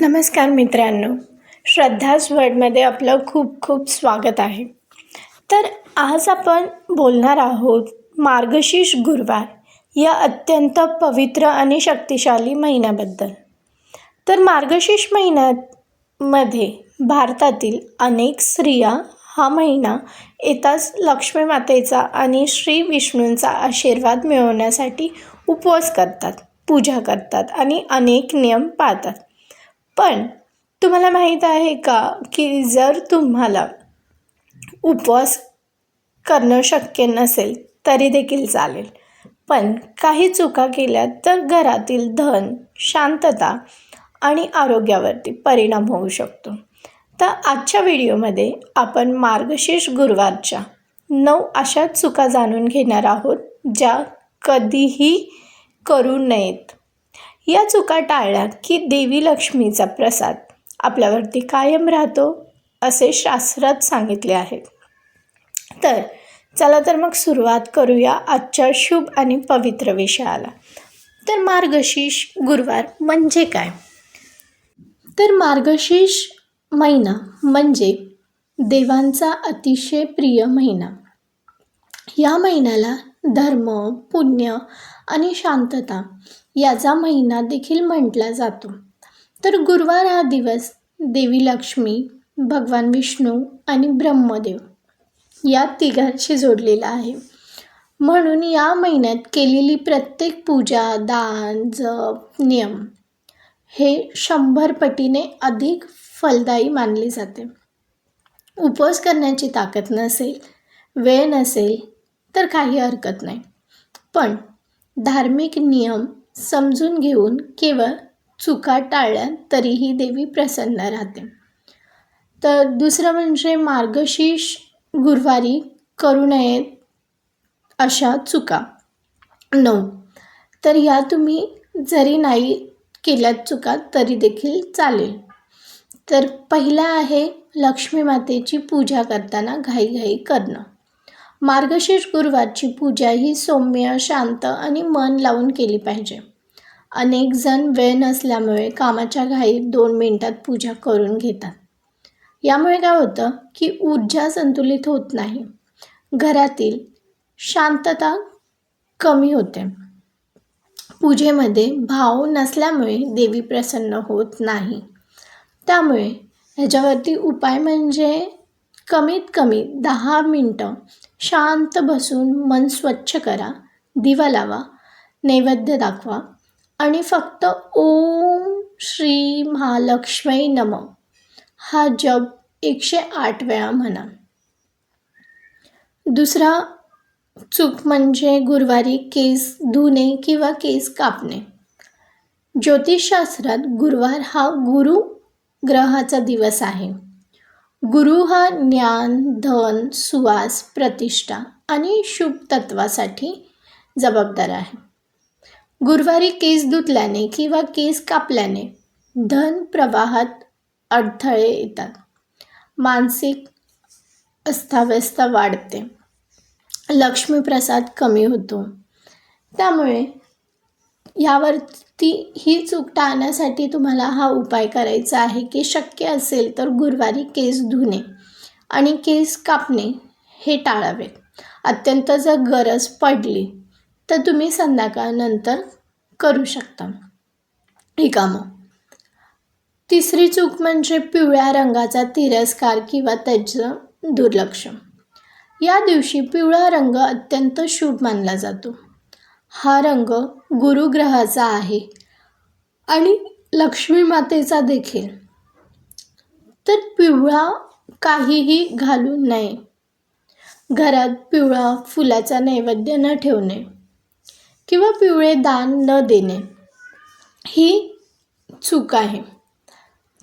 नमस्कार मित्रांनो. श्रद्धाज वर्डमध्ये आपलं खूप खूप स्वागत आहे. तर आज आपण बोलणार आहोत मार्गशीर्ष गुरुवार या अत्यंत पवित्र आणि शक्तिशाली महिन्याबद्दल. तर मार्गशीर्ष महिन्यात मध्ये भारतातील अनेक स्त्रिया हा महिना येताच लक्ष्मी मातेचा आणि श्री विष्णूंचा आशीर्वाद मिळवण्यासाठी उपवास करतात पूजा करतात आणि अनेक नियम पाळतात. पण तुम्हाला माहीत आहे का की जर तुम्हाला उपवास करणं शक्य नसेल तरी देखील चालेल. पण काही चुका केल्या तर घरातील धन शांतता आणि आरोग्यावरती परिणाम होऊ शकतो. तर आजच्या व्हिडिओमध्ये आपण मार्गशीर्ष गुरुवारच्या नऊ अशा चुका जाणून घेणार आहोत ज्या कधीही करू नयेत. या चुका टाळल्या की देवी लक्ष्मीचा प्रसाद आपल्यावरती कायम राहतो असे शास्त्रात सांगितले आहे. तर चला तर मग सुरुवात करूया आजच्या शुभ आणि पवित्र विषयाला. तर मार्गशीर्ष गुरुवार म्हणजे काय? तर मार्गशीर्ष महिना म्हणजे देवांचा अतिशय प्रिय महिना. या महिन्याला धर्म पुण्य आणि शांतता याचा महिना देखील म्हटला जातो. तर गुरुवार हा दिवस देवी लक्ष्मी भगवान विष्णू आणि ब्रह्मदेव या तिघांशी जोडलेला आहे. म्हणून या महिन्यात केलेली प्रत्येक पूजा दान जप नियम हे शंभर पटीने अधिक फलदायी मानले जाते. उपवास करण्याची ताकद नसेल वेळ नसेल तर काही हरकत नाही. पण धार्मिक नियम समजून घेऊन केवळ चुका टाळल्या तरीही देवी प्रसन्न राहते. तर दुसरं म्हणजे मार्गशीर्ष गुरुवारी करू नयेत अशा चुका. नऊ. तर ह्या तुम्ही जरी नाही केल्यात चुका तरी देखील चालेल. तर पहिला आहे लक्ष्मी मातेची पूजा करताना घाईघाई करणं. मार्गशीर्ष गुरुवारची पूजा ही सौम्य शांत आणि मन लावून केली पाहिजे. अनेक जण वेळ नसल्यामुळे कामाच्या घाईत दोन मिनटात पूजा करून घेतात. यामुळे काय होतं की ऊर्जा संतुलित होत नाही. घरातील शांतता कमी होते. पूजेमध्ये भाव नसल्यामुळे देवी प्रसन्न होत नाही. त्यामुळे ह्याच्यावरती उपाय म्हणजे कमीत कमी दहा मिनटं शांत बसून मन स्वच्छ करा दिवा लावा नैवेद्य दाखवा आणि फक्त ओम श्री महालक्ष्मी नम. हा जप एकशे आठ वेळा म्हणा. दुसरा चूक म्हणजे गुरुवारी केस धुणे किंवा केस कापणे. ज्योतिषशास्त्रात गुरुवार हा गुरु ग्रहाचा दिवस आहे. गुरु हा ज्ञान धन सुवास प्रतिष्ठा आणि शुभ तत्वासाठी जबाबदार आहे. गुरुवारी केस धुतल्याने किंवा केस कापल्याने धन प्रवाहात अडथळे येतात. मानसिक अस्ताव्यस्त वाढते. लक्ष्मीप्रसाद कमी होतो. त्यामुळे यावरती ही चूक टाळण्यासाठी तुम्हाला हा उपाय करायचा आहे की शक्य असेल तर गुरुवारी केस धुणे आणि केस कापणे हे टाळावे. अत्यंत जर गरज पडली तर तुम्ही संध्याकाळनंतर करू शकता. ही कामं. तिसरी चूक म्हणजे पिवळ्या रंगाचा तिरस्कार किंवा त्याचं दुर्लक्ष. या दिवशी पिवळा रंग अत्यंत शुभ मानला जातो. हा रंग गुरुग्रहाचा आहे आणि लक्ष्मी मातेचा देखील. तर पिवळा काहीही घालू नये. घरात पिवळा फुलाचा नैवेद्य न ठेवणे. किंवा पिवळे दान न देणे ही चूक आहे.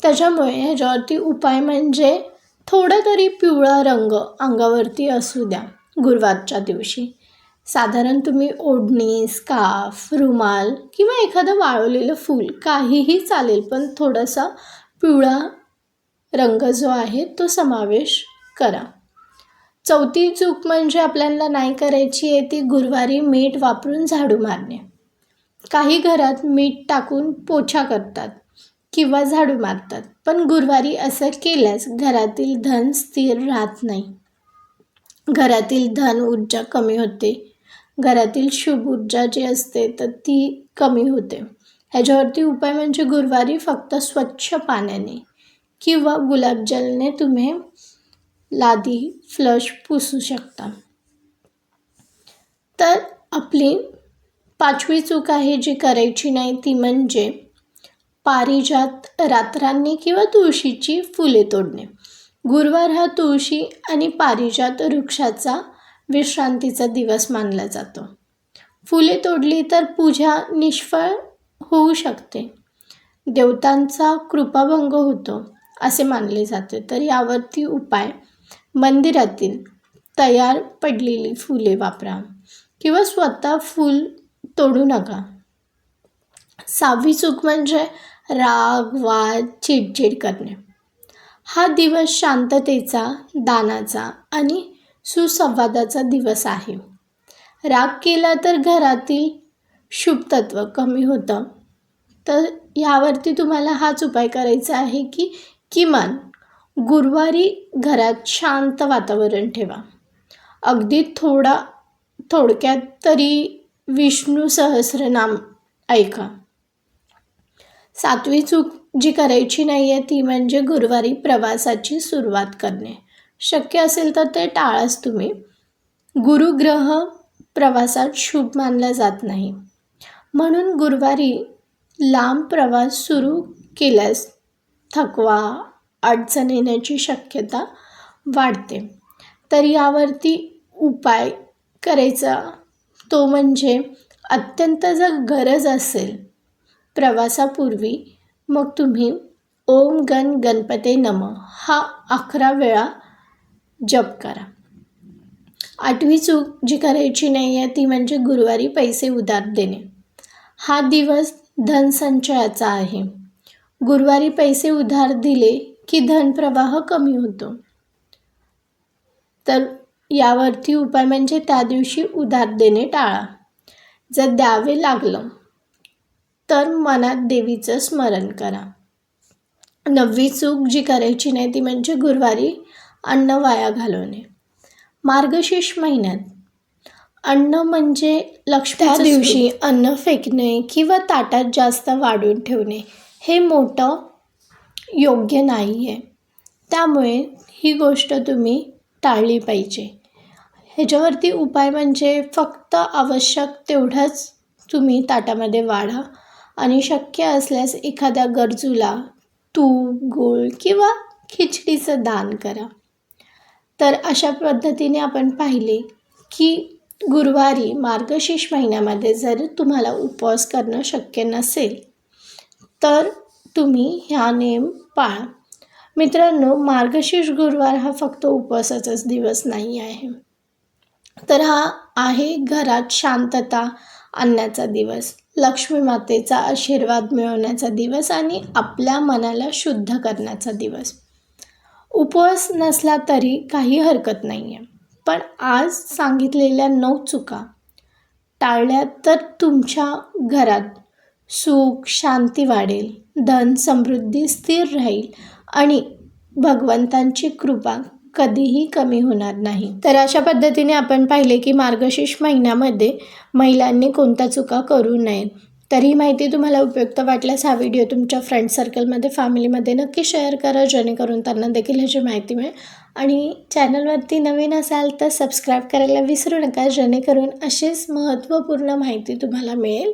त्याच्यामुळे ह्याच्यावरती उपाय म्हणजे थोडं तरी पिवळा रंग अंगावरती असू द्या गुरुवारच्या दिवशी. साधारण तुम्ही ओढणी स्काफ रुमाल किंवा एखादं वाळवलेलं फूल काहीही चालेल पण थोडासा पिवळा रंग जो आहे तो समावेश करा. चौथी चूक म्हणजे आपल्याला नाही करायची आहे ती गुरुवारी मीठ वापरून झाडू मारणे. काही घरात मीठ टाकून पोछा करतात किंवा झाडू मारतात पण गुरुवारी असं केल्यास घरातील धन स्थिर राहत नाही. घरातील धन ऊर्जा कमी होते. घरातील शुभ ऊर्जा जी असते तर ती कमी होते. ह्याच्यावरती उपाय म्हणजे गुरुवारी फक्त स्वच्छ पाण्याने किंवा गुलाबजलने तुम्ही लादी फ्लश पुसू शकता तर आपली पाचवी चूक आहे जी करायची नाही ती म्हणजे पारिजात रात्रांनी किंवा तुळशीची फुले तोडणे. गुरुवार हा तुळशी आणि पारिजात वृक्षाचा विश्रांतीचा दिवस मानला जातो. फुले तोडली तर पूजा निष्फळ होऊ शकते. देवतांचा कृपाभंग होतो असे मानले जाते. तर यावरती उपाय मंदिरातील तयार पडलेली फुले वापरा किंवा स्वतः फूल तोडू नका. सहावी चूक म्हणजे राग वाद चिडचिड करणे. हा दिवस शांततेचा दानाचा आणि सुसंवादाचा दिवस आहे. राग केला तर घरातील शुभतत्व कमी होतं. तर ह्यावरती तुम्हाला हाच उपाय करायचा आहे की किमान गुरुवारी घरात शांत वातावरण ठेवा. अगदी थोडा थोडक्यात तरी विष्णू सहस्रनाम ऐका. सातवी चूक जी करायची नाही आहे ती म्हणजे गुरुवारी प्रवासाची सुरुवात करणे. शक्य असेल तर ते टाळाच तुम्ही. गुरुग्रह प्रवासात शुभ मानला जात नाही. म्हणून गुरुवारी लांब प्रवास सुरू केल्यास थकवा अडचण येण्याची शक्यता वाढते. तर यावरती उपाय करायचा तो म्हणजे अत्यंत जर गरज असेल प्रवासापूर्वी मग तुम्ही ओम गण गणपते नम हा अकरा वेळा जप करा. आठवी चूक जी करायची नाही आहे ती म्हणजे गुरुवारी पैसे उधार देणे. हा दिवस धनसंचयाचा आहे. गुरुवारी पैसे उधार दिले की धनप्रवाह कमी होतो. तर यावरती उपाय म्हणजे त्या दिवशी उधार देणे टाळा. जर द्यावे लागलं तर मनात देवीचं स्मरण करा. नववी चूक जी करायची नाही ती म्हणजे गुरुवारी अन्न वाया घालवणे. मार्गशीर्ष महिन्यात अन्न म्हणजे लक्ष्मी त्या दिवशी अन्न फेकणे किंवा ताटात जास्त वाढून ठेवणे हे मोठं योग्य नाही आहे त्यामुळे ही गोष्ट तुम्ही टाळली पाहिजे. ह्याच्यावरती उपाय म्हणजे फक्त आवश्यक तेवढंच तुम्ही ताटामध्ये वाढा आणि शक्य असल्यास एखाद्या गरजूला तूप गूळ किंवा खिचडीचं दान करा. तर अशा पद्धतीने आपण पाहिले की गुरुवारी मार्गशीर्ष महिन्यामध्ये जर तुम्हाला उपवास करणं शक्य नसेल तर तुम्ही ह्या नेम पाळा मित्रांनो मार्गशीर्ष गुरुवार हा फक्त उपवासाचाच दिवस नाही आहे. तर हा आहे घरात शांतता आणण्याचा दिवस. लक्ष्मी मातेचा आशीर्वाद मिळवण्याचा दिवस आणि आपल्या मनाला शुद्ध करण्याचा दिवस. उपवास नसला तरी काही हरकत नाही आहे पण आज सांगितलेल्या नऊ चुका टाळल्या तर तुमच्या घरात सुख शांती वाढेल धन समृद्धी स्थिर राहील आणि भगवंतांची कृपा कधीही कमी होणार नाही. तर अशा पद्धतीने आपण पाहिले की मार्गशीर्ष महिन्यामध्ये महिलांनी कोणत्या चुका करू नयेत. तर ही माहिती तुम्हाला उपयुक्त वाटल्यास हा व्हिडिओ तुमच्या फ्रेंड सर्कलमध्ये फॅमिलीमध्ये नक्की शेअर करा जेणेकरून त्यांना देखील ह्याची माहिती मिळेल. आणि चॅनलवरती नवीन असाल तर सबस्क्राईब करायला विसरू नका जेणेकरून अशीच महत्त्वपूर्ण माहिती तुम्हाला मिळेल.